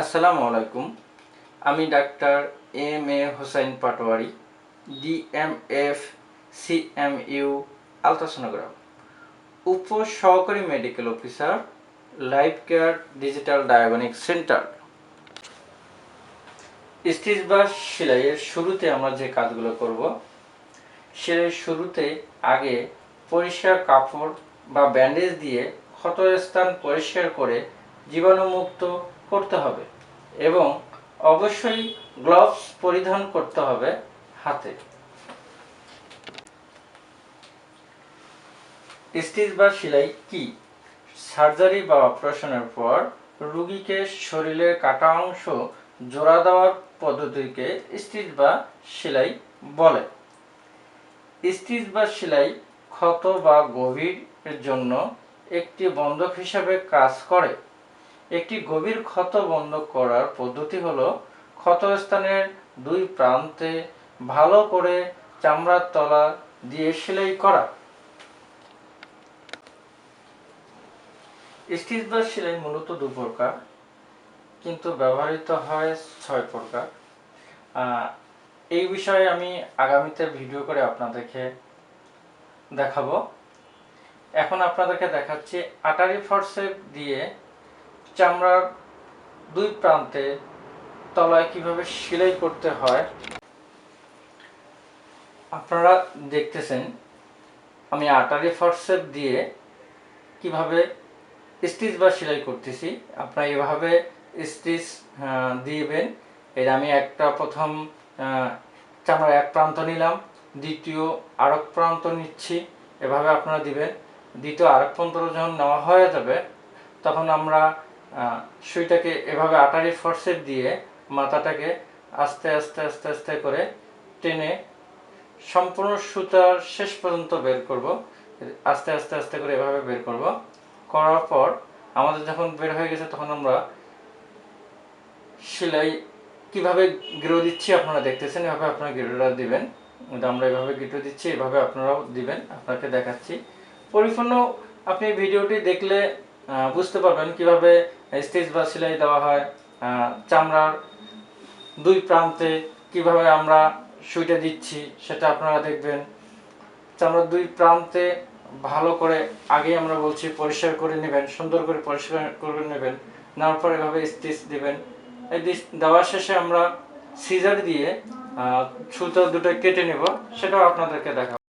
আসসালামু আলাইকুম। আমি doctor M A Hossain Patwari DMF CMU ultrasonogram. উপ সহকারী medical officer, life care digital diagnostic centre. Stitch বা সেলাইয়ের শুরুতে আমরা যে কাজগুলো করব, সেলাইয়ের শুরুতে আগে পরিষ্কার কাপড় বা ব্যান্ডেজ দিয়ে ক্ষতস্থান পরিষ্কার করে জীবাণুমুক্ত করতে হবে। এবং অবশ্যই গ্লোভস পরিধান করতে হবে হাতে। স্টিচ বা সেলাই কি? সার্জারি বা অপারেশনের পর রোগীকে শরীরের কাটা অংশ জোড়া দেওয়ার পদ্ধতিকে স্টিচ বা সেলাই বলে। স্টিচ বা সেলাই ক্ষত বা গভীরের জন্য একটি বন্ধক হিসাবে কাজ করে। একটি গভীর ক্ষত বন্ধ করার পদ্ধতি হলো ক্ষতস্থানের দুই প্রান্তে ভালো করে চামড়ার তলা দিয়ে সেলাই করা। স্টিচ বা সেলাই মূলত দু প্রকার, কিন্তু ব্যবহৃত হয় ছয় প্রকার। এই বিষয়ে আমি আগামীতে ভিডিও করে আপনাদেরকে দেখাবো। এখন আপনাদেরকে দেখাচ্ছি আটারি ফরসেপ দিয়ে চামড়ার দুই প্রান্তে তলায় কীভাবে সেলাই করতে হয়, আপনারা দেখতেছেন, আমি আটারি ফরসেপ দিয়ে কীভাবে স্টিচ বা সেলাই করতেছি। আপনারা এভাবে স্টিচ দিবেন। এর আমি একটা প্রথম চামড়ার এক প্রান্ত নিলাম, দ্বিতীয় আরেক প্রান্ত নিচ্ছি। এভাবে আপনারা দিবেন। দ্বিতীয় আরেক প্রান্ত যখন নেওয়া হয়ে যাবে, তখন আমরা সুইটাকে এভাবে আটারি ফোর্সেপ দিয়ে মাথাটাকে আস্তে আস্তে আস্তে আস্তে করে টেনে সম্পূর্ণ সুতার শেষ পর্যন্ত বের করব। আস্তে আস্তে আস্তে করে এভাবে বের করব। করার পর আমাদের যখন বের হয়ে গেছে তখন আমরা সেলাই কীভাবে গিরো দিচ্ছি আপনারা দেখতেছেন, এভাবে আপনারা গিরোটা দিবেন। আমরা এভাবে গিরো দিচ্ছি, এভাবে আপনারাও দিবেন, আপনাকে দেখাচ্ছি। পরিপূর্ণ আপনি ভিডিওটি দেখলে বুঝতে পারবেন কীভাবে স্টিচ বা সেলাই দেওয়া হয়। চামড়ার দুই প্রান্তে কীভাবে আমরা সুইটা দিচ্ছি সেটা আপনারা দেখবেন। চামড়ার দুই প্রান্তে ভালো করে আগে আমরা বলছি পরিষ্কার করে নেবেন, সুন্দর করে পরিষ্কার করে নেবেন। নেওয়ার পর এভাবে স্টিচ দেবেন। এই দেওয়ার শেষে আমরা সিজার দিয়ে সুতো দুটো কেটে নেব, সেটাও আপনাদেরকে দেখাবো।